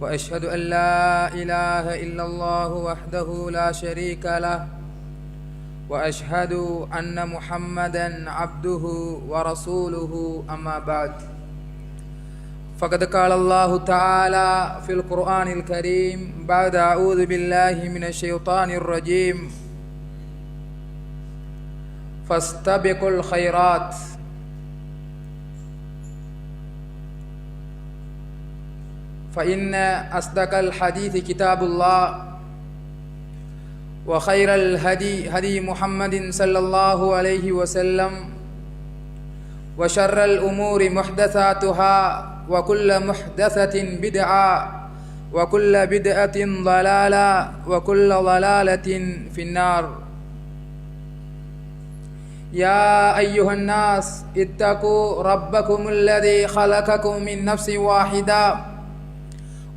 وأشهد أن لا إله إلا الله وحده لا شريك له وأشهد أن محمدا عبده ورسوله أما بعد. فقد قال الله تعالى في القرآن الكريم بعد أعوذ بالله من الشيطان الرجيم. فاستبقوا الخيرات. فإن أصدق الحديث كتاب الله وخير الهدي هدي محمد صلى الله عليه وسلم وشر الأمور محدثاتها وكل محدثة بدعة وكل بدعة ضلالة وكل ضلالة في النار. يا أيها الناس اتقوا ربكم الذي خلقكم من نفس واحدة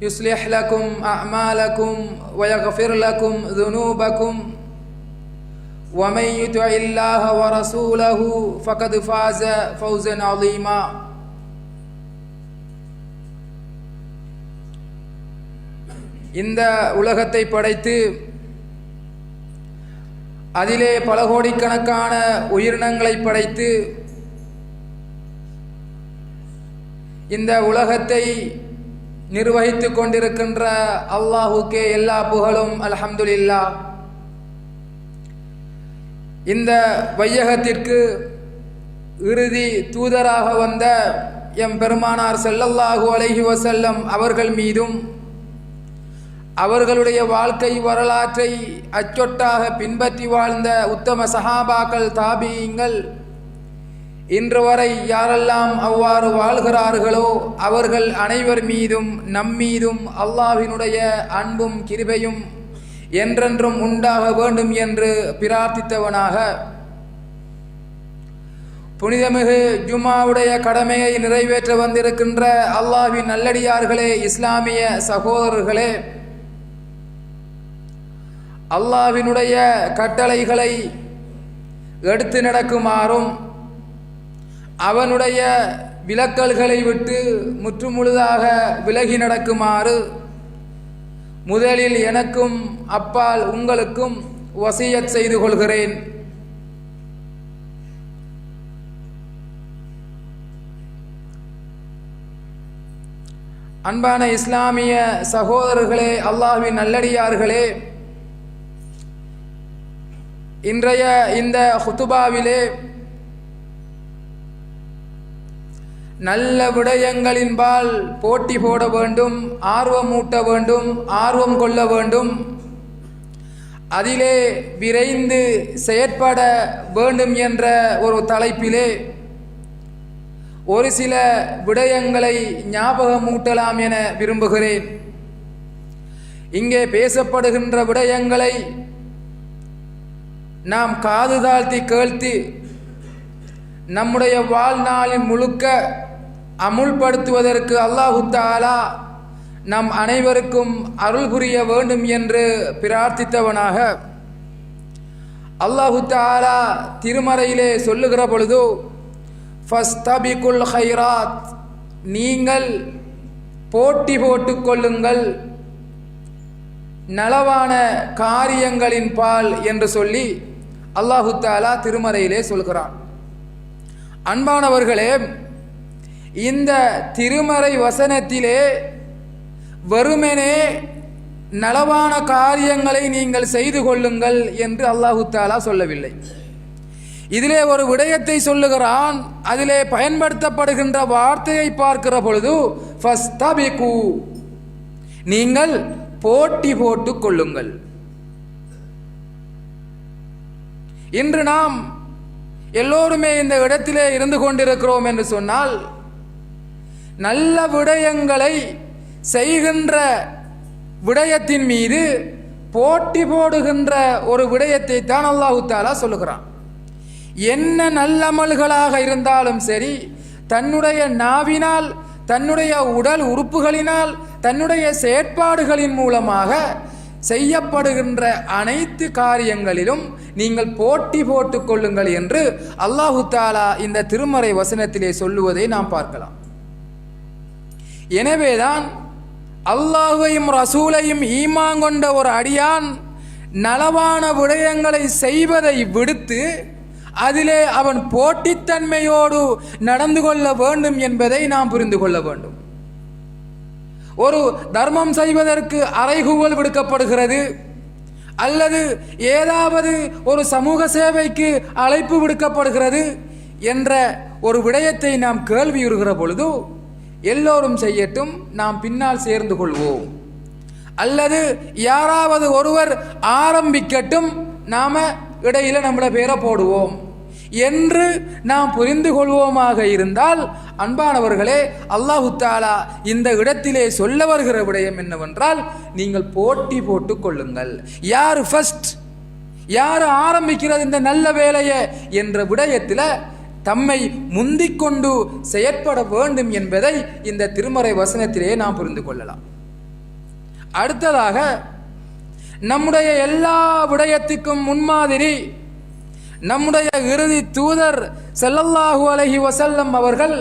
يصلح لكم أعمالكم ويغفر لكم ذنوبكم ومن يطع الله ورسوله فقد فاز فوزا عظيما இந்த உலகத்தை படைத்து அதிலே பல கோடிக்கணக்கான உயிரினங்களை படைத்து இந்த உலகத்தை நிர்வகித்து கொண்டிருக்கின்ற அல்லாஹுக்கே எல்லா புகழும் அல்ஹம்துலில்லா. இந்த வையகத்திற்கு இறுதி தூதராக வந்த எம் பெருமானார் செல்லல்லாஹு அலைஹி வசல்லம் அவர்கள் மீதும் அவர்களுடைய வாழ்க்கை வரலாற்றை அச்சொட்டாக பின்பற்றி வாழ்ந்த உத்தம சஹாபாக்கள் தாபியங்கள் இன்று வரை யாரெல்லாம் அவ்வாறு வாழ்கிறார்களோ அவர்கள் அனைவர் மீதும் நம்மீதும் அல்லாஹினுடைய அன்பும் கிருபையும் என்றென்றும் உண்டாக வேண்டும் என்று பிரார்த்தித்தவனாக. புனிதமிகு ஜுமாவுடைய கடமையை நிறைவேற்ற வந்திருக்கின்ற அல்லாஹின் நல்லடியார்களே இஸ்லாமிய சகோதரர்களே அல்லாவினுடைய கட்டளைகளை எடுத்து நடக்குமாறும் அவனுடைய விலக்கல்களை விட்டு முற்றுமுழுதாக விலகி நடக்குமாறு முதலில் எனக்கும் அப்பால் உங்களுக்கும் வசியத் செய்து கொள்கிறேன். அன்பான இஸ்லாமிய சகோதரர்களே அல்லாஹ்வின் நல்லடியார்களே இன்றைய இந்த ஹுத்துபாவிலே நல்ல விடயங்களின்பால் போட்டி போட வேண்டும் ஆர்வமூட்ட வேண்டும் ஆர்வம் கொள்ள வேண்டும். அதிலே விரைந்து செயற்பட வேண்டும் என்ற ஒரு தலைப்பிலே ஒரு சில விடயங்களை ஞாபகமூட்டலாம் என விரும்புகிறேன். இங்கே பேசப்படுகின்ற விடயங்களை நாம் காது தாழ்த்தி கேள்த்து நம்முடைய வாழ்நாளில் முழுக்க அமுல்படுத்துவதற்கு அல்லாஹு தாலா நம் அனைவருக்கும் அருள் புரிய வேண்டும் என்று பிரார்த்தித்தவனாக. அல்லாஹு தாலா திருமறையிலே சொல்லுகிற பொழுது ஃபஸ்தபிகுல் ஹைராத் நீங்கள் போட்டி போட்டுக்கொள்ளுங்கள் நலவான காரியங்களின் பால் என்று சொல்லி அல்லாஹு தாலா திருமறையிலே சொல்கிறான். அன்பானவர்களே இந்த திருமறை வசனத்திலே வருமெனே நலவான காரியங்களை நீங்கள் செய்து கொள்ளுங்கள் என்று அல்லாஹு தாலா சொல்லவில்லை. இதிலே ஒரு விடயத்தை சொல்லுகிறான் அதிலே பயன்படுத்தப்படுகின்ற வார்த்தையை பார்க்கிற பொழுது ஃபஸ்தபிகு நீங்கள் போட்டி போட்டு கொள்ளுங்கள். இன்று நாம் எல்லோருமே இந்த இடத்திலே இருந்து கொண்டிருக்கிறோம் என்று சொன்னால் நல்ல விடயங்களை செய்கின்ற விடயத்தின் மீது போட்டி போடுகின்ற ஒரு விடயத்தை தான் அல்லாஹு தாலா சொல்லுகிறான். என்ன நல்லமல்களாக இருந்தாலும் சரி தன்னுடைய நாவினால் தன்னுடைய உடல் உறுப்புகளினால் தன்னுடைய செயற்பாடுகளின் மூலமாக செய்யப்படுகின்ற அனைத்து காரியங்களிலும் நீங்கள் போட்டி போட்டுக் கொள்ளுங்கள் என்று அல்லாஹு தாலா இந்த திருமறை வசனத்திலே சொல்லுவதை நாம் பார்க்கலாம். எனவேதான் அல்லாஹையும் ரசூலையும் ஈமாங்கொண்ட ஒரு அடியான் நலவான விடயங்களை செய்வதை விடுத்து அதிலே அவன் போட்டித்தன்மையோடு நடந்து கொள்ள வேண்டும் என்பதை நாம் புரிந்து கொள்ள வேண்டும். ஒரு தர்மம் செய்வதற்கு அறைகூவல் விடுக்கப்படுகிறது. அல்லது ஏதாவது ஒரு சமூக சேவைக்கு அழைப்பு விடுக்கப்படுகிறது என்ற ஒரு விடயத்தை நாம் கேள்வியுறுகிற பொழுது எல்லோரும் செய்யட்டும் நாம் பின்னால் சேர்ந்து கொள்வோம். அல்லது யாராவது ஒருவர் ஆரம்பிக்கட்டும் நாம இடையில நம்மளை பேரை போடுவோம். என்று நாம் புரிந்து கொள்வோமாக இருந்தால் அன்பானவர்களே அல்லாஹு தாலா இந்த இடத்திலே சொல்ல வருகிற விடயம் என்னவென்றால் நீங்கள் போட்டி போட்டு கொள்ளுங்கள். யார் ஃபர்ஸ்ட் யார் ஆரம்பிக்கிறது இந்த நல்ல வேலையை என்ற விடயத்தில் தம்மை முந்திக்கொண்டு செயற்பட வேண்டும் என்பதை இந்த திருமறை வசனத்திலே நாம் புரிந்து கொள்ளலாம். அடுத்ததாக நம்முடைய எல்லா விடயத்துக்கும் முன்மாதிரி நம்முடைய இறுதி தூதர் செல்லல்லாஹு அலஹி வசல்லம் அவர்கள்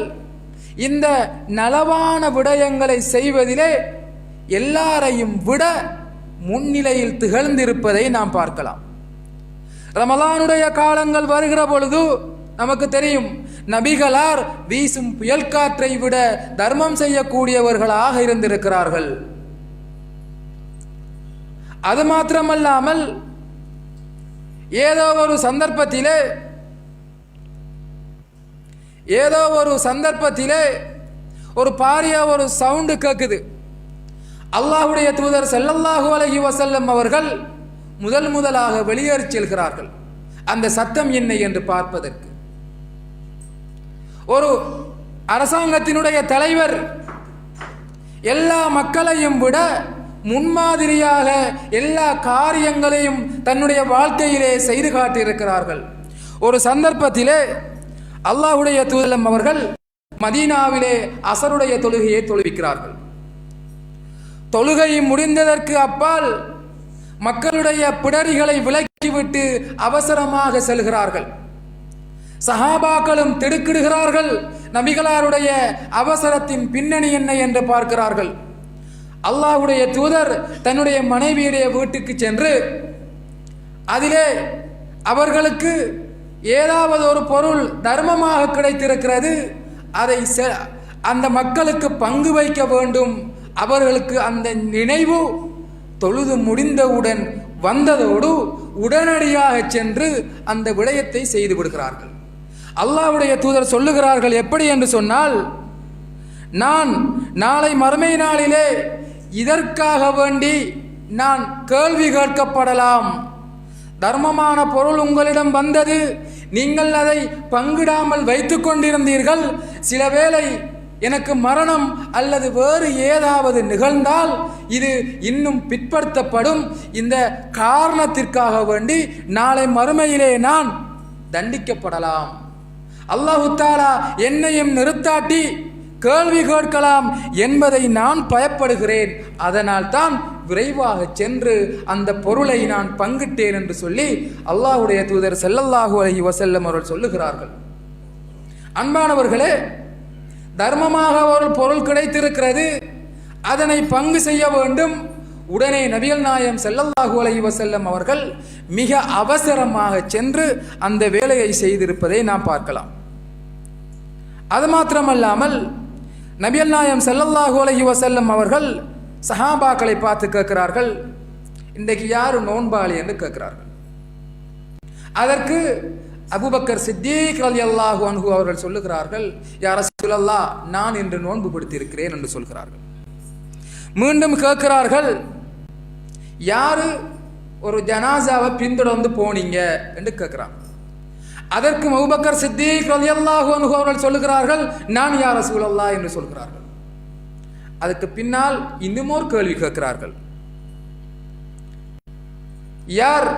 இந்த நலவான விடயங்களை செய்வதிலே எல்லாரையும் விட முன்னிலையில் திகழ்ந்திருப்பதை நாம் பார்க்கலாம். ரமலானுடைய காலங்கள் வருகிற பொழுது நமக்கு தெரியும். நபிகளார் வீசும் புயல் காற்றை விட தர்மம் செய்யக்கூடியவர்களாக இருந்திருக்கிறார்கள். அது மாத்திரமல்லாமல் ஏதோ ஒரு சந்தர்ப்பத்திலே ஏதோ ஒரு சந்தர்ப்பத்திலே ஒரு பாரிய ஒரு சவுண்டு கேட்குது அல்லாஹுடைய தூதர் செல்லல்லாஹு அலைஹி வசல்லம் அவர்கள் முதல் முதலாக வெளியேறி செல்கிறார்கள். அந்த சத்தம் என்ன என்று பார்ப்பதற்கு. ஒரு அரசாங்கத்தினுடைய தலைவர் எல்லா மக்களையும் விட முன்மாதிரியாக எல்லா காரியங்களையும் தன்னுடைய வாழ்க்கையிலே செய்து காட்டியிருக்கிறார்கள். ஒரு சந்தர்ப்பத்திலே அல்லாஹுடைய தூதலம் அவர்கள் மதீனாவிலே அசருடைய தொழுகையை தொழுவிக்கிறார்கள். தொழுகை முடிந்ததற்கு அப்பால் மக்களுடைய பிடரிகளை விலக்கிவிட்டு அவசரமாக செல்கிறார்கள். சஹாபாக்களும் திடுக்கிடுகிறார்கள். நபிகளாருடைய அவசரத்தின் பின்னணி என்ன என்று பார்க்கிறார்கள். அல்லாஹ்வுடைய தூதர் தன்னுடைய மனைவியுடைய வீட்டுக்கு சென்று அதிலே அவர்களுக்கு ஏதாவது ஒரு பொருள் தர்மமாக கிடைத்திருக்கிறது அதை அந்த மக்களுக்கு பங்கு வைக்க வேண்டும். அவர்களுக்கு அந்த நினைவு தொழுது முடிந்தவுடன் வந்ததோடு உடனடியாக சென்று அந்த விடயத்தை செய்து விடுகிறார்கள். அல்லாவுடைய தூதர் சொல்லுகிறார்கள் எப்படி என்று சொன்னால் நான் நாளை மறுமை நாளிலே இதற்காக வேண்டி நான் கேள்வி கேட்கப்படலாம். தர்மமான பொருள் உங்களிடம் வந்தது நீங்கள் அதை பங்கிடாமல் வைத்து கொண்டிருந்தீர்கள். சில வேளை எனக்கு மரணம் அல்லது வேறு ஏதாவது நிகழ்ந்தால் இது இன்னும் பிற்படுத்தப்படும். இந்த காரணத்திற்காக வேண்டி நாளை மறுமையிலே நான் தண்டிக்கப்படலாம். அல்லாஹு தாலா என்னையும் நிறுத்தாட்டி கேள்வி கேட்கலாம் என்பதை நான் பயப்படுகிறேன். அதனால் தான் விரைவாக சென்று அந்த பொருளை நான் பங்கிட்டேன் என்று சொல்லி அல்லாஹுடைய தூதர் செல்லல்லாஹு அலஹி வசல்லம் அவர்கள் சொல்லுகிறார்கள். அன்பானவர்களே தர்மமாக ஒரு பொருள் கிடைத்திருக்கிறது. அதனை பங்கு செய்ய வேண்டும். உடனே நபிகள் நாயம் செல்லல்லாஹு அலஹி வசல்லம் அவர்கள் மிக அவசரமாக சென்று அந்த வேலையை செய்திருப்பதை நாம் பார்க்கலாம். அது மாத்திரமல்லாமல் நபியல் நாயம் செல்லல்லாஹு அலைஹி வஸல்லம் அவர்கள் சஹாபாக்களை பார்த்து கேட்கிறார்கள். இன்றைக்கு யார் நோன்பாளி என்று கேட்கிறார்கள். அதற்கு அபுபக்கர் சித்தீக் அலி அல்லாஹு அன்ஹு அவர்கள் சொல்லுகிறார்கள் யார் சொல்லல்லா நான் இன்று நோன்பு பிடித்திருக்கிறேன் என்று சொல்கிறார்கள். மீண்டும் கேட்கிறார்கள் யாரு ஒரு ஜனாசாவை பின்தொடர்ந்து போனீங்க? என்று கேட்கிறான் அதற்கு அபுபக்கர் சித்திக் ரலி அல்லாஹு அவர்கள் சொல்லுகிறார்கள் நான் யார் ரசூல் அல்லா என்று சொல்கிறார்கள். அதுக்கு பின்னால் இன்னுமோர் கேள்வி கேட்கிறார்கள். யார்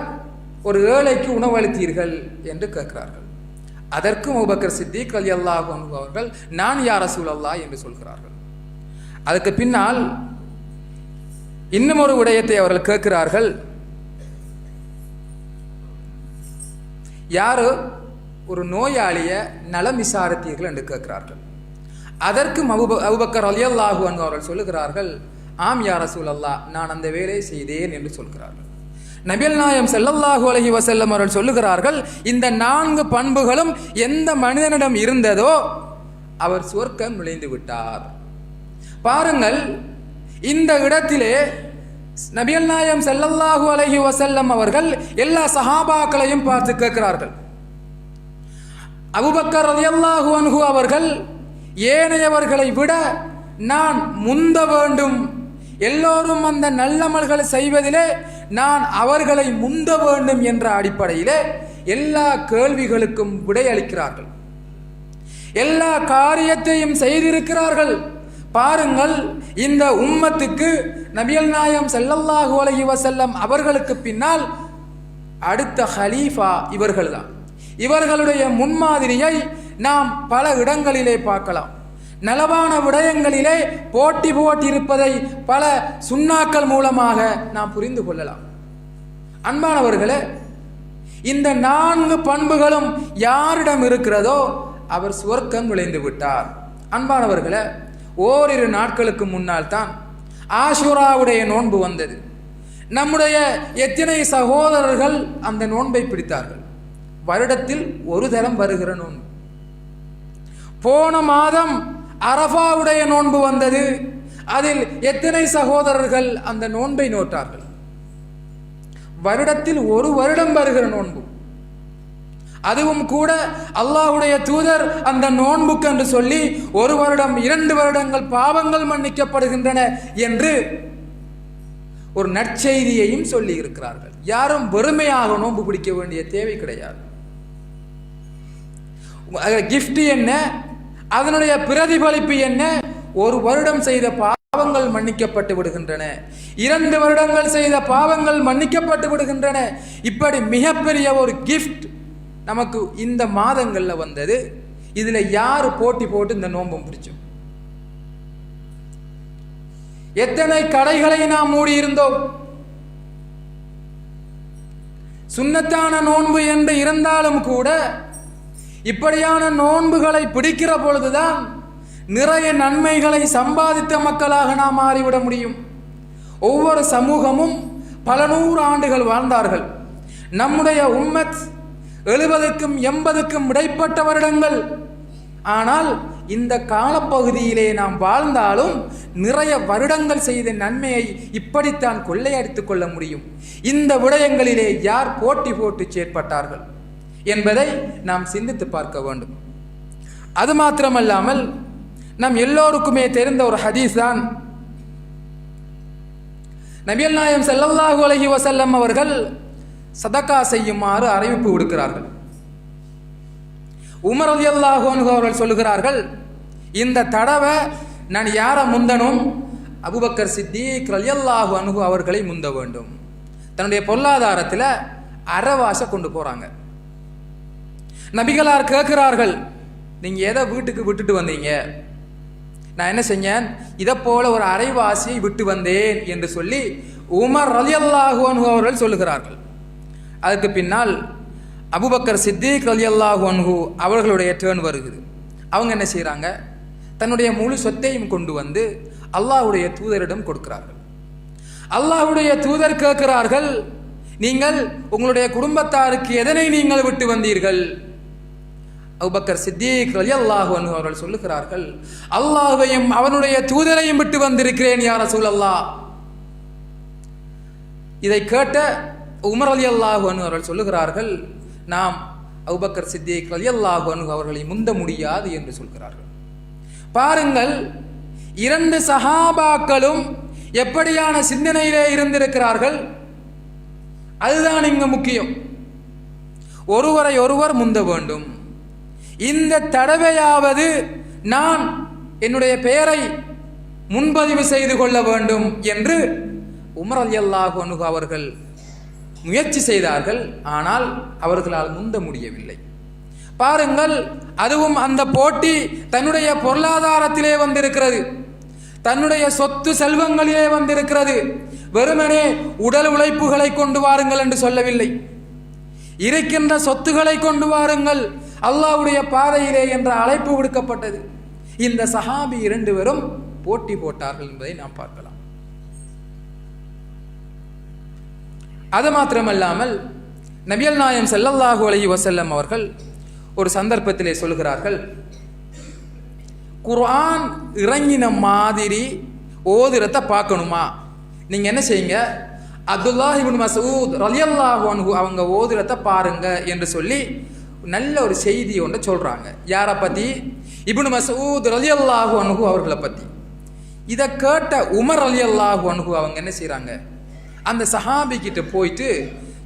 ஒரு ஏழைக்கு உணவளித்தீர்கள் என்று கேட்கிறார்கள். அதற்கும் மௌபக்கர் சித்திக் அலி அல்லாஹ் அவர்கள் நான் யார் ரசூலல்லா என்று சொல்கிறார்கள். அதுக்கு பின்னால் இன்னும் ஒரு விடயத்தை அவர்கள் கேட்கிறார்கள். யாரு ஒரு நோயாளியை நலம் விசாரித்தீர்கள் என்று கேட்கிறார்கள். அதற்கு அபுப அபுபக்கர் அலியல்லாஹு அன்பு அவர்கள் சொல்லுகிறார்கள் ஆம் யார் ரசூல் அல்லா நான் அந்த வேலையை செய்தேன் என்று சொல்கிறார்கள். நபியல் நாயம் செல்லல்லாஹு அலஹி வசல்லம் அவர்கள் சொல்லுகிறார்கள் இந்த நான்கு பண்புகளும் எந்த மனிதனிடம் இருந்ததோ அவர் சொர்க்கம் நுழைந்து விட்டார். பாருங்கள் இந்த இடத்திலே நபியல் நாயம் செல்லல்லாஹு அலஹி வசல்லம் அவர்கள் எல்லா சஹாபாக்களையும் பார்த்து கேட்கிறார்கள். அபுபக்கர் ரலியல்லாஹு அன்ஹு அவர்கள் ஏனையவர்களை விட நான் முந்த வேண்டும். எல்லோரும் அந்த நல்லமல்களை செய்வதிலே நான் அவர்களை முந்த வேண்டும் என்ற அடிப்படையிலே எல்லா கேள்விகளுக்கும் விடையளிக்கிறார்கள் எல்லா காரியத்தையும் செய்திருக்கிறார்கள். பாருங்கள் இந்த உம்மத்துக்கு நபியல் நாயம் செல்லல்லாஹு அலைஹி வசல்லம் அவர்களுக்கு பின்னால் அடுத்த ஹலீஃபா இவர்கள்தான். இவர்களுடைய முன்மாதிரியை நாம் பல இடங்களிலே பார்க்கலாம். நலவான விடயங்களிலே போட்டி போட்டி இருப்பதை பல சுண்ணாக்கள் மூலமாக நாம் புரிந்து கொள்ளலாம். அன்பானவர்களே இந்த நான்கு பண்புகளும் யாரிடம் இருக்கிறதோ அவர் சுவர்க்கம் விளைந்து விட்டார். அன்பானவர்களே ஓரிரு நாட்களுக்கு முன்னால் தான் ஆஷுராவுடைய நோன்பு வந்தது. நம்முடைய எத்தனை சகோதரர்கள் அந்த நோன்பை பிடித்தார்கள். வருடத்தில் ஒரு தரம் வருகிற நோன்பு. போன மாதம் அரபாவுடைய நோன்பு வந்தது. அதில் எத்தனை சகோதரர்கள் அந்த நோன்பை நோட்டார்கள் வருடத்தில் ஒரு வருடம் வருகிற நோன்பு. அதுவும் கூட அல்லாஹுடைய தூதர் அந்த நோன்புக்கு என்று சொல்லி ஒரு வருடம் இரண்டு வருடங்கள் பாவங்கள் மன்னிக்கப்படுகின்றன என்று ஒரு நற்செய்தியையும் சொல்லி இருக்கிறார்கள் யாரும் வெறுமையாக நோன்பு பிடிக்க வேண்டிய தேவை கிடையாது. கிஃப்ட் என்ன? அதனுடைய பிரதிபலிப்பு என்ன? ஒரு வருடம் செய்த பாவங்கள் மன்னிக்கப்பட்டு விடுகின்றன. இரண்டு வருடங்கள் செய்த பாவங்கள் மன்னிக்கப்பட்டு விடுகின்றன. இப்படி மிகப்பெரிய ஒரு கிஃப்ட் நமக்கு இந்த மாதங்கள்ல வந்தது. இதில் யார் போட்டி போட்டு இந்த நோன்பம் பிடிச்சோம்? எத்தனை கடைகளை நாம் மூடி இருந்தோம்? சுண்ணத்தான நோன்பு என்று இருந்தாலும் கூட இப்படியான நோன்புகளை பிடிக்கிற பொழுதுதான் நிறைய நன்மைகளை சம்பாதித்த மக்களாக நாம் மாறிவிட முடியும். ஒவ்வொரு சமூகமும் பல நூறு ஆண்டுகள் வாழ்ந்தார்கள். நம்முடைய உம்மத் எழுபதுக்கும் எண்பதுக்கும் இடைப்பட்ட வருடங்கள். ஆனால் இந்த காலப்பகுதியிலே நாம் வாழ்ந்தாலும் நிறைய வருடங்கள் செய்த நன்மையை இப்படித்தான் கொள்ளையடித்துக் கொள்ள முடியும். இந்த விடயங்களிலே யார் போட்டி போட்டு செயற்பட்டார்கள்? என்பதை நாம் சிந்தித்து பார்க்க வேண்டும். அது மாத்திரமல்லாமல் நம் எல்லோருக்குமே தெரிந்த ஒரு ஹதீஸ் தான். நபியல் நாயம் செல்லல்லாஹு அலஹி வசல்லம் அவர்கள் சதக்கா செய்யுமாறு அறிவிப்பு விடுக்கிறார்கள். உமர் அலி அல்லாஹு அவர்கள் சொல்லுகிறார்கள் இந்த தடவை நான் யாரை முந்தனும்? அபுபக்கர் சித்திக் அலி அல்லாஹு அனுகு அவர்களை முந்த வேண்டும். தன்னுடைய பொருளாதாரத்தில் அறவாசை கொண்டு போகிறாங்க நபிகளார் கேட்கிறார்கள் நீங்கள் எதை வீட்டுக்கு விட்டுட்டு வந்தீங்க? நான் என்ன செஞ்சேன்? இதை போல ஒரு அரைவாசியை விட்டு வந்தேன் என்று சொல்லி உமர் அலி அல்லாஹு அவர்கள் சொல்லுகிறார்கள். அதுக்கு பின்னால் அபுபக்கர் சித்திக் அலி அல்லாஹு அன்ஹு அவர்களுடைய டேர்ன் வருகிறது. அவங்க என்ன செய்கிறாங்க தன்னுடைய முழு சொத்தையும் கொண்டு வந்து அல்லாஹுடைய தூதரிடம் கொடுக்கிறார்கள். அல்லாஹுடைய தூதர் கேட்கிறார்கள் நீங்கள் உங்களுடைய குடும்பத்தாருக்கு எதனை நீங்கள் விட்டு வந்தீர்கள்? அபுபக்கர் சித்திக் ரலியல்லாஹு அன்ஹு அவர்கள் சொல்லுகிறார்கள் அல்லாஹையும் அவனுடைய தூதரையும் விட்டு வந்திருக்கிறேன் யார் ரசூலல்லாஹ். இதை கேட்ட உமர் அலி அல்லாஹு அனு அவர்கள் சொல்லுகிறார்கள் நாம் அவுபக்கர் சித்திக் அலி அல்லாஹு அனு அவர்களை முந்த முடியாது என்று சொல்கிறார்கள். பாருங்கள் இரண்டு சஹாபாக்களும் எப்படியான சிந்தனையிலே இருந்திருக்கிறார்கள் அதுதான் இங்கு முக்கியம். ஒருவரை ஒருவர் முந்த வேண்டும். இந்த தடவையாவது நான் என்னுடைய பெயரை முன்பதிவு செய்து கொள்ள வேண்டும் என்று உமர் அலி அல்லாஹ் அவர்கள் முயற்சி செய்தார்கள். ஆனால் அவர்களால் முந்த முடியவில்லை. பாருங்கள் அதுவும் அந்த போட்டி தன்னுடைய பொருளாதாரத்திலே வந்திருக்கிறது. தன்னுடைய சொத்து செல்வங்களிலே வந்திருக்கிறது. வெறுமனே உடல் உழைப்புகளை கொண்டு வாருங்கள் என்று சொல்லவில்லை. இருக்கின்ற சொத்துக்களை கொண்டு வாருங்கள். அல்லாஹ்வுடைய பாதையிலே என்ற அழைப்பு விடுக்கப்பட்டது. இந்த சஹாபி இரண்டு பேரும் போட்டி போட்டார்கள் என்பதை நாம் பார்க்கலாம். அது மாத்திரமல்லாமல் நபியல் நாயம் செல்லல்லாஹு அலி வசல்லம் அவர்கள் ஒரு சந்தர்ப்பத்திலே சொல்கிறார்கள் குர்ஆன் இறங்கின மாதிரி ஓதுரத்தை பார்க்கணுமா? நீங்க என்ன செய்யுங்க? அப்துல்லாஹிபின் மசூத் ரலியல்லாஹு அவங்க ஓதுரத்தை பாருங்க என்று சொல்லி நல்ல ஒரு செய்தி ஒன்று சொல்கிறாங்க யாரை பற்றி இப்னு மசூத் ரலியல்லாஹு அனுகு அவர்களை பற்றி இதை கேட்ட உமர் அலி அல்லாஹு அனுகு அவங்க என்ன செய்கிறாங்க அந்த சஹாபி கிட்ட போயிட்டு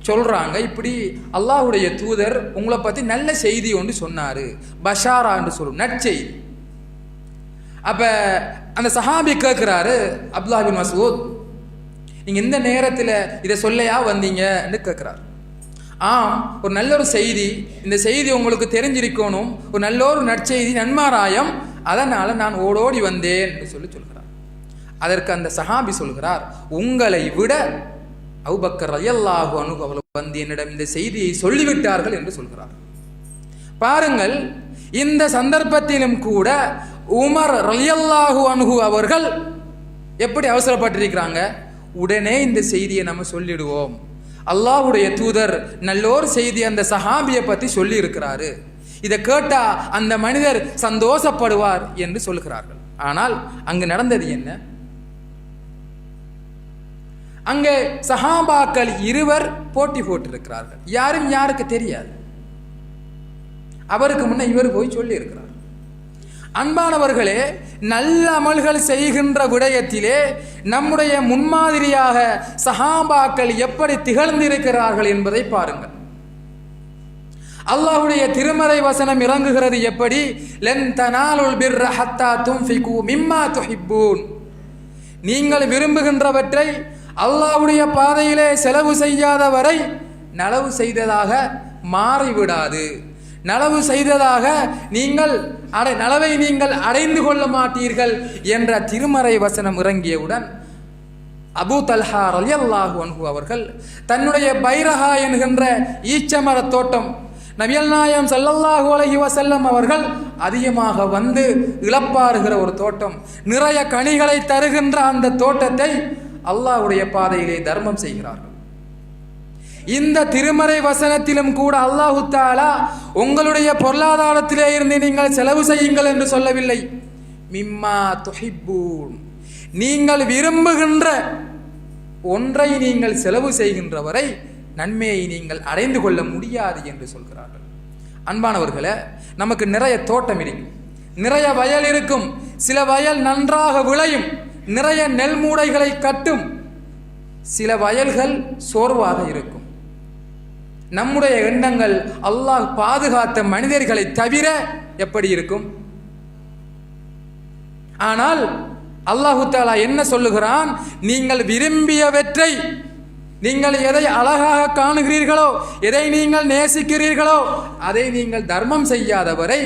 சொல்கிறாங்க இப்படி அல்லாஹ்வுடைய தூதர் உங்களை பற்றி நல்ல செய்தி ஒன்று சொன்னார். பஷாரா என்று சொல்லும் நற்செய்தி. அப்போ அந்த சஹாபி கேட்குறாரு அப்துல்லாபி மசூத் நீங்கள் இந்த நேரத்தில் இதை சொல்லையா வந்தீங்கன்னு கேட்குறாரு ஆம் ஒரு நல்ல ஒரு செய்தி. இந்த செய்தி உங்களுக்கு தெரிஞ்சிருக்கணும். ஒரு நல்ல ஒரு நற்செய்தி நன்மாராயம். அதனால் நான் ஓடோடி வந்தேன் என்று சொல்லி சொல்கிறார். அதற்கு அந்த சஹாபி சொல்கிறார் உங்களை விட அவுபக்கர் ரயல்லாஹு அனுபவம் வந்து என்னிடம் இந்த செய்தியை சொல்லிவிட்டார்கள் என்று சொல்கிறார். பாருங்கள் இந்த சந்தர்ப்பத்திலும் கூட உமர் ரலியல்லாஹு அனுகு அவர்கள் எப்படி அவசரப்பட்டிருக்கிறாங்க? உடனே இந்த செய்தியை நம்ம சொல்லிடுவோம். அல்லாவுடைய தூதர் நல்லோர் செய்தி அந்த சஹாபியை பற்றி சொல்லி இருக்கிறாரு இதை கேட்டா அந்த மனிதர் சந்தோஷப்படுவார் என்று சொல்கிறார்கள். ஆனால் அங்கு நடந்தது என்ன? அங்கே சஹாபாக்கள் இருவர் போட்டி போட்டிருக்கிறார்கள். யாரும் யாருக்கு தெரியாது. அவருக்கு முன்ன இவர் போய் சொல்லி இருக்கிறார் அன்பானவர்களே நல்ல அமல்கள் செய்கின்ற விடயத்திலே நம்முடைய முன்மாதிரியாக சஹாபாக்கள் எப்படி திகழ்ந்திருக்கிறார்கள் என்பதை பாருங்கள். அல்லாஹுடைய திருமறை வசனம் இறங்குகிறது எப்படி? லன் தனாலுல் பிர்ர ஹத்தா துன்ஃபிகு மிம்மா துஹிப்பூன். நீங்கள் விரும்புகின்றவற்றை அல்லாஹுடைய பாதையிலே செலவு செய்யாத வரை நலவு செய்ததாக மாறிவிடாது. நலவு செய்ததாக நீங்கள் அடை நலவை நீங்கள் அடைந்து கொள்ள மாட்டீர்கள் என்ற திருமறை வசனம் இறங்கியவுடன் அபூ தல்ஹா ரலியல்லாஹு அன்ஹு அவர்கள் தன்னுடைய பைரஹா என்கின்ற ஈச்சமர தோட்டம் நபியல் நாயம் ஸல்லல்லாஹு அலஹி வசல்லம் அவர்கள் அதிகமாக வந்து இழப்பாருகிற ஒரு தோட்டம். நிறைய கனிகளை தருகின்ற அந்த தோட்டத்தை அல்லாஹ்வுடைய பாதையிலே தர்மம் செய்கிறார்கள். இந்த திருமறை வசனத்திலும் கூட அல்லாஹு தாலா உங்களுடைய பொருளாதாரத்திலே இருந்து நீங்கள் செலவு செய்யுங்கள் என்று சொல்லவில்லை. மிம்மா துஹிப்பூன். நீங்கள் விரும்புகின்ற ஒன்றை நீங்கள் செலவு செய்கின்ற வரை நன்மையை நீங்கள் அடைந்து கொள்ள முடியாது என்று சொல்கிறார்கள். அன்பானவர்களே நமக்கு நிறைய தோட்டம் இருக்கும் நிறைய வயல் இருக்கும். சில வயல் நன்றாக விளையும். நிறைய நெல் மூடைகளை கட்டும். சில வயல்கள் சோர்வாக இருக்கும். நம்முடைய எண்ணங்கள் அல்லாஹ் பாதுகாத்த மனிதர்களை தவிர எப்படி இருக்கும்? ஆனால் அல்லாஹு தாலா என்ன சொல்லுகிறான்? நீங்கள் விரும்பியவற்றை நீங்கள் எதை அழகாக காணுகிறீர்களோ எதை நீங்கள் நேசிக்கிறீர்களோ அதை நீங்கள் தர்மம் செய்யாதவரை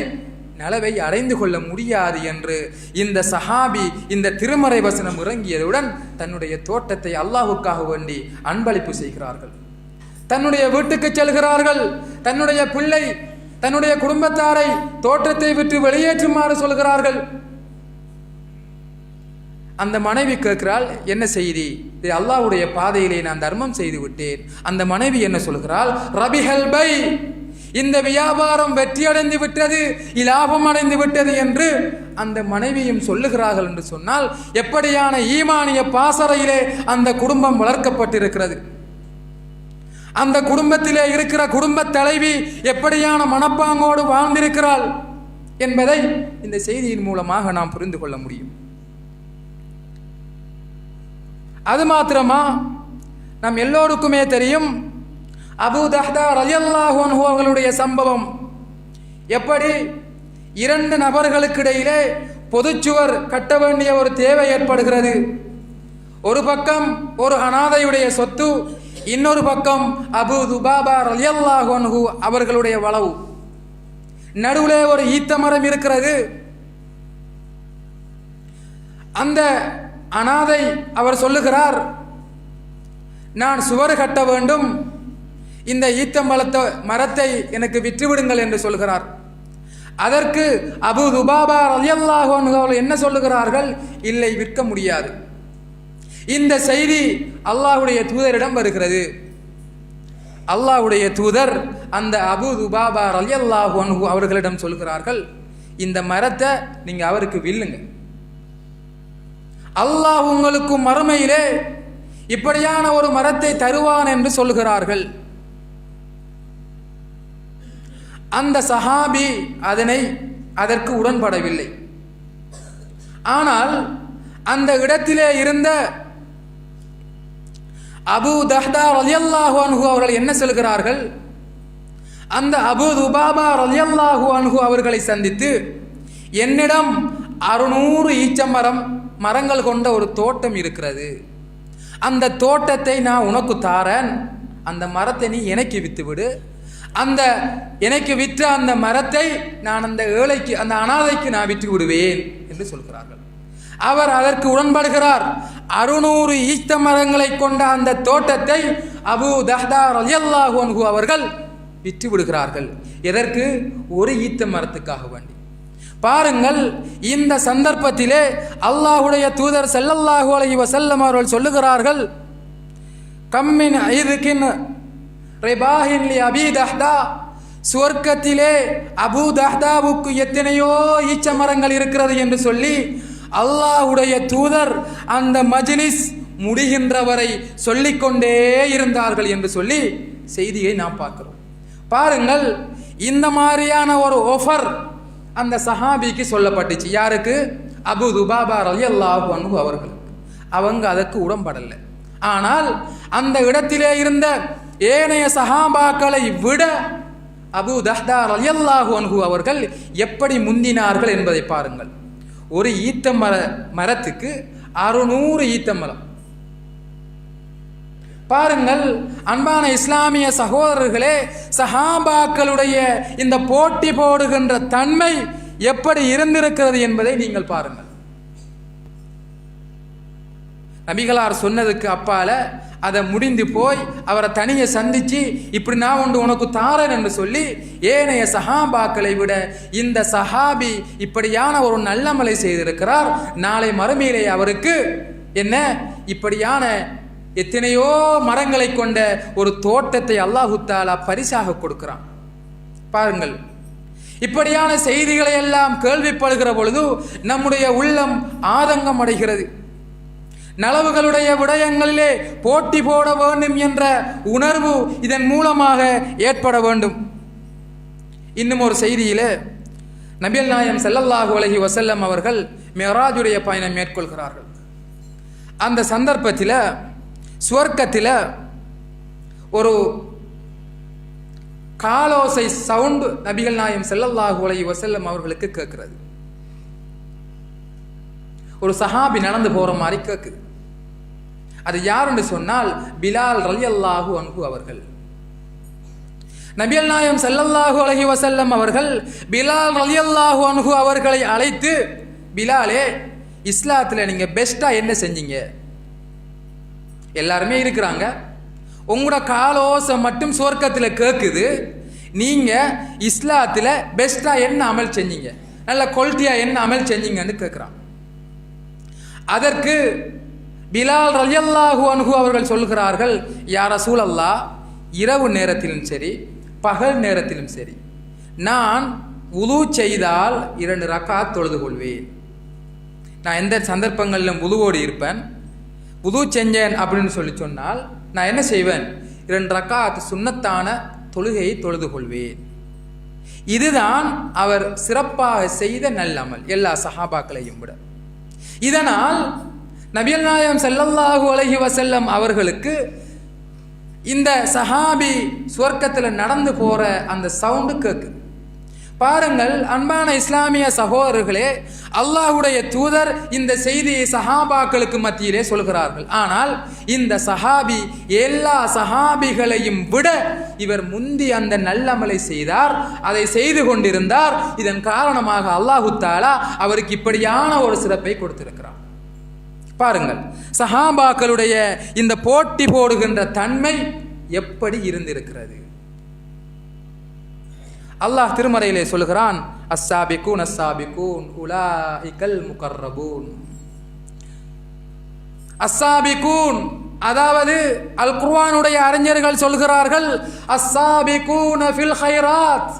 நலவை அடைந்து கொள்ள முடியாது என்று இந்த சஹாபி இந்த திருமறை வசனம் இறங்கியதுடன் தன்னுடைய தோட்டத்தை அல்லாஹுக்காக வேண்டி அன்பளிப்பு செய்கிறார்கள். தன்னுடைய வீட்டுக்கு செல்கிறார்கள். தன்னுடைய பிள்ளை தன்னுடைய குடும்பத்தாரை தோற்றத்தை விட்டு வெளியேற்றுமாறு சொல்கிறார்கள். அந்த மனைவி கேட்கிறாள் என்ன செய்தி? இது அல்லாவுடைய பாதையிலே நான் தர்மம் செய்து விட்டேன். அந்த மனைவி என்ன சொல்கிறாள் ரபிஹல் பை இந்த வியாபாரம் வெற்றியடைந்து விட்டது இலாபம் அடைந்து விட்டது என்று. அந்த மனைவியும் சொல்லுகிறார்கள் என்று சொன்னால் எப்படியான ஈமானிய பாசறையிலே அந்த குடும்பம் வளர்க்கப்பட்டிருக்கிறது. அந்த குடும்பத்திலே இருக்கிற குடும்ப தலைவி எப்படியான மனப்பாங்கோடு வாழ்ந்திருக்கிறாள் என்பதை இந்த செய்தியின் மூலமாக நாம் புரிந்து கொள்ள முடியும். அது மாத்திரமா நம் எல்லோருக்குமே தெரியும் அபு தஹ்தா ரலியல்லாஹு அன்ஹு அவர்களுடைய சம்பவம். எப்படி இரண்டு நபர்களுக்கு இடையிலே பொதுச்சுவர் கட்ட வேண்டிய ஒரு தேவை ஏற்படுகிறது. ஒரு பக்கம் ஒரு அனாதையுடைய சொத்து இன்னொரு பக்கம் அபு துபாபா ரலியல்லாஹு அவர்களுடைய வளவு. நடுவிலே ஒரு ஈத்த மரம் இருக்கிறது. அந்த அனாதை அவர் சொல்லுகிறார் நான் சுவர் கட்ட வேண்டும். இந்த ஈத்தம்பழத்த மரத்தை எனக்கு விற்றுவிடுங்கள் என்று சொல்கிறார் அதற்கு அபு துபாபா ரலியல்லாஹு அவர்கள் என்ன சொல்லுகிறார்கள்? இல்லை விற்க முடியாது. இந்த செய்தி அல்லாஹ்வுடைய தூதரிடம் வருகிறது. அல்லாஹுடைய தூதர் அந்த அபு துபாபா ரலியல்லாஹு அன்ஹு அவர்களிடம் சொல்கிறார்கள் இந்த மரத்தை நீங்க அவருக்கு வில்லுங்க. அல்லாஹ் உங்களுக்கு மறுமையிலே இப்படியான ஒரு மரத்தை தருவான் என்று சொல்கிறார்கள். அந்த சஹாபி அதனை அதற்கு உடன்படவில்லை. ஆனால் அந்த இடத்திலே இருந்த அபு தஹ்தா ரலியல்லாஹு அன்ஹு அவர்கள் என்ன சொல்கிறார்கள்? அந்த அபு துபாபா ரலியல்லாஹு அன்ஹு அவர்களை சந்தித்து என்னிடம் அறுநூறு ஈச்சமரம் மரங்கள் கொண்ட ஒரு தோட்டம் இருக்கிறது. அந்த தோட்டத்தை நான் உனக்கு தாரேன். அந்த மரத்தை நீ எனக்கு வித்து விடு அந்த எனக்கு விற்ற அந்த மரத்தை நான் அந்த ஏழைக்கு அந்த அனாதைக்கு நான் விற்று விடுவேன் என்று சொல்கிறார்கள். அவர் அதற்கு உடன்படுகிறார். அறுநூறு ஈஸ்த மரங்களை கொண்ட அந்த தோட்டத்தை அபு தஹ்தா ரலியல்லாஹு அவர்கள் விற்று விடுகிறார்கள் எதற்கு? ஒரு ஈத்த மரத்துக்காக வேண்டி. பாருங்கள் இந்த சந்தர்ப்பத்திலே அல்லாஹுடைய தூதர் செல்லல்லாஹு அலஹி வசல்லம் அவர்கள் சொல்லுகிறார்கள் கம்மின் ஐதுக்கின் ரெபாஹின் லி அபி தஹ்தா. சுவர்க்கத்திலே அபு தஹ்தாவுக்கு எத்தனையோ ஈச்ச மரங்கள் இருக்கிறது என்று சொல்லி அல்லாஹுடைய தூதர் அந்த மஜ்லிஸ் முடிகின்றவரை சொல்லிக்கொண்டே இருந்தார்கள் என்று சொல்லி செய்தியை நாம் பார்க்கிறோம். பாருங்கள் இந்த மாதிரியான ஒரு ஆஃபர் அந்த சஹாபிக்கு சொல்லப்பட்டுச்சு. யாருக்கு? அபு துபாபா ரலியல்லாஹு அனுகு அவர்களுக்கு அவங்க அதற்கு உடம்படலை ஆனால் அந்த இடத்திலே இருந்த ஏனைய சஹாபாக்களை விட அபு தஹ்தார் அலி அல்லாஹு அன்ஹு அவர்கள் எப்படி முந்தினார்கள் என்பதை பாருங்கள். ஒரு ஈத்த மர மரத்துக்கு அறுநூறு ஈத்த மரம். பாருங்கள் அன்பான இஸ்லாமிய சகோதரர்களே சஹாபாக்களுடைய இந்த போட்டி போடுகின்ற தன்மை எப்படி இருந்திருக்கிறது என்பதை நீங்கள் பாருங்கள். நபிகளார் சொன்னதுக்கு அப்பால அதை முடிந்து போய் அவரை தனியை சந்திச்சு இப்படி நான் ஒன்று உனக்கு தாரன் என்று சொல்லி ஏனைய சஹாபாக்களை விட இந்த சஹாபி இப்படியான ஒரு நல்லமலை செய்திருக்கிறார். நாளை மறுமையிலே அவருக்கு என்ன? இப்படியான எத்தனையோ மரங்களை கொண்ட ஒரு தோட்டத்தை அல்லாஹுத்தாலா பரிசாக கொடுக்கிறான். பாருங்கள். இப்படியான செய்திகளை எல்லாம் கேள்விப்படுகிற பொழுது நம்முடைய உள்ளம் ஆதங்கம் அடைகிறது. நலவுகளுடைய விடயங்களிலே போட்டி போட வேண்டும் என்ற உணர்வு இதன் மூலமாக ஏற்பட வேண்டும். இன்னும் ஒரு செய்தியிலே நபியல் நாயம் செல்லல்லாஹு அலஹி வசல்லம் அவர்கள் மெராஜுடைய பயணம் மேற்கொள்கிறார்கள். அந்த சந்தர்ப்பத்தில் சுவர்க்கத்தில் ஒரு காலோசை சவுண்டு நபிகள் நாயம் செல்லல்லாஹு அலஹி வசல்லம் அவர்களுக்கு கேட்கிறது. ஒரு சஹாபி நடந்து போகிற மாதிரி கேட்குது. அது யாருன்னு சொன்னால் பிலால் ரலியல்லாஹு அன்பு அவர்கள். நபியல் நாயம் செல்லல்லாஹு அலைஹி வசல்லம் அவர்கள் பிலால் ரலியல்லாஹு அன்ஹு அவர்களை அழைத்து பிலாலே இஸ்லாத்தில் நீங்கள் பெஸ்ட்டாக என்ன செஞ்சீங்க? எல்லாருமே இருக்கிறாங்க. உங்களோட காலோசை மட்டும் சுவர்க்கத்தில் கேட்குது நீங்கள் இஸ்லாத்தில் பெஸ்ட்டாக என்ன அமல் செஞ்சீங்க? நல்ல குவாலிட்டியாக என்ன அமல் செஞ்சீங்கன்னு கேட்குறான் அதற்கு பிலால் ரலியல்லாஹு அன்ஹு அவர்கள் சொல்கிறார்கள் யார சூழல்லா இரவு நேரத்திலும் சரி பகல் நேரத்திலும் சரி நான் உலு செய்தால் இரண்டு ரக்காத் தொழுது கொள்வேன். நான் எந்த சந்தர்ப்பங்களிலும் உதுவோடு இருப்பேன். உது செஞ்சேன் அப்படின்னு சொல்லி சொன்னால் நான் என்ன செய்வேன்? இரண்டு ரக்காத் சுண்ணத்தான தொழுகையை தொழுது கொள்வேன். இதுதான் அவர் சிறப்பாக செய்த நல்லமல் எல்லா சஹாபாக்களையும் விட. இதனால் நபியல் நாயம் செல்லல்லாஹு அலைஹி வசல்லம் அவர்களுக்கு இந்த சஹாபி சுவர்க்கத்தில் நடந்து போகிற அந்த சவுண்டு கேட்கு பாருங்கள் அன்பான இஸ்லாமிய சகோதரர்களே அல்லாஹுடைய தூதர் இந்த செய்தியை சஹாபாக்களுக்கு மத்தியிலே சொல்கிறார்கள். ஆனால் இந்த சஹாபி எல்லா சஹாபிகளையும் விட இவர் முந்தி அந்த நல்லமலை செய்தார் அதை செய்து கொண்டிருந்தார். இதன் காரணமாக அல்லாஹு தாலா அவருக்கு இப்படியான ஒரு சிறப்பை கொடுத்திருக்கிறார் பாருங்கள் சஹாபாக்களுடைய இந்த போட்டி போடுகின்ற தன்மை எப்படி இருந்திருக்கிறது? அல்லாஹ் திருமறையிலே சொல்கிறான் அஸ்ஸாபிகூன் அஸ்ஸாபிகூன் உலாஇகல் முகர்ரபூன். அஸ்ஸாபிகூன் அதாவது அல் குர்ஆனுடைய அறிஞர்கள் சொல்கிறார்கள் அஸ்ஸாபிகூன ஃபில் ஹைராத்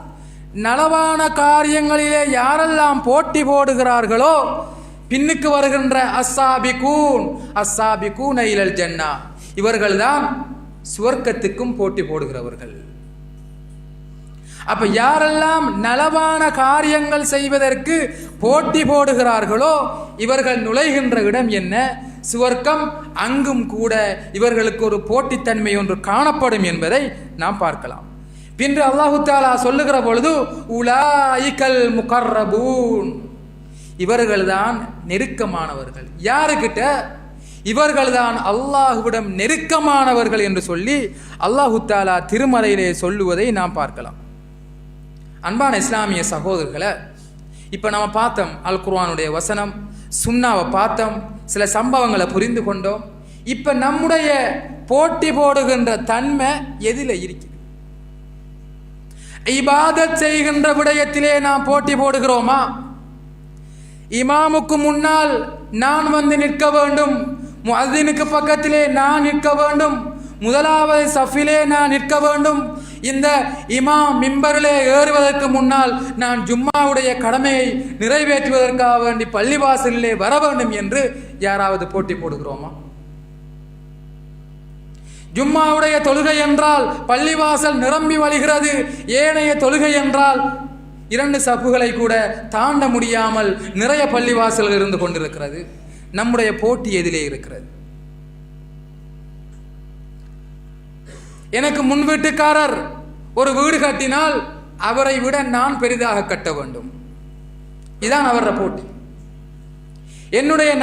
நலவான காரியங்களிலே யாரெல்லாம் போட்டி போடுகிறார்களோ பின்னுக்கு வருகின்ற அஸ்ஸாபிகூன் அஸ்ஸாபிகூன இலல் ஜன்னா. இவர்கள்தான் சுவர்க்கத்துக்கும் போட்டி போடுகிறவர்கள். அப்ப யாரெல்லாம் நலவான காரியங்கள் செய்வதற்கு போட்டி போடுகிறார்களோ இவர்கள் நுழைகின்ற இடம் என்ன? சுவர்க்கம் அங்கும் கூட இவர்களுக்கு ஒரு போட்டித்தன்மை ஒன்று காணப்படும் என்பதை நாம் பார்க்கலாம். பின்று அல்லாஹு தாலா சொல்லுகிற பொழுது உலாய்கல் முகர்ரபூன். இவர்கள்தான் நெருக்கமானவர்கள். யாருக்கிட்ட? இவர்கள்தான் அல்லாஹுவிடம் நெருக்கமானவர்கள் என்று சொல்லி அல்லாஹு தாலா திருமறையிலே சொல்லுவதை நாம் பார்க்கலாம். அன்பான இஸ்லாமிய சகோதரர்களை இப்போ நம்ம பார்த்தோம் அல் குர்வானுடைய வசனம் சுண்ணாவை பார்த்தோம் சில சம்பவங்களை புரிந்து கொண்டோம். இப்போ நம்முடைய போட்டி போடுகின்ற தன்மை எதில் இருக்குது? இபாதத் செய்கின்ற விடயத்திலே நாம் போட்டி போடுகிறோமா? இமாமுக்கு முன்னால் நான் வந்து நிற்க வேண்டும். முஅத்தினுக்கு பக்கத்திலே நான் நிற்க வேண்டும். முதலாவது சஃபிலே நான் நிற்க வேண்டும். இந்த இமாம் மிம்பரிலே ஏறுவதற்கு முன்னால் நான் ஜும்மாவுடைய கடமையை நிறைவேற்றுவதற்காக வேண்டி பள்ளிவாசலிலே வர வேண்டும் என்று யாராவது போட்டி போடுகிறோமா? ஜும்மாவுடைய தொழுகை என்றால் பள்ளிவாசல் நிரம்பி வழிகிறது. ஏனைய தொழுகை என்றால் இரண்டு சப்புகளை கூட தாண்ட முடியாமல் நிறைய பள்ளிவாசல்கள் இருந்து கொண்டிருக்கிறது. நம்முடைய போட்டி எதிலே இருக்கிறது. எனக்கு முன் வீட்டுக்காரர் ஒரு வீடு கட்டினால் அவரை விட நான் பெரிதாக கட்ட வேண்டும். இதான் அவர போட்டி. என்னுடைய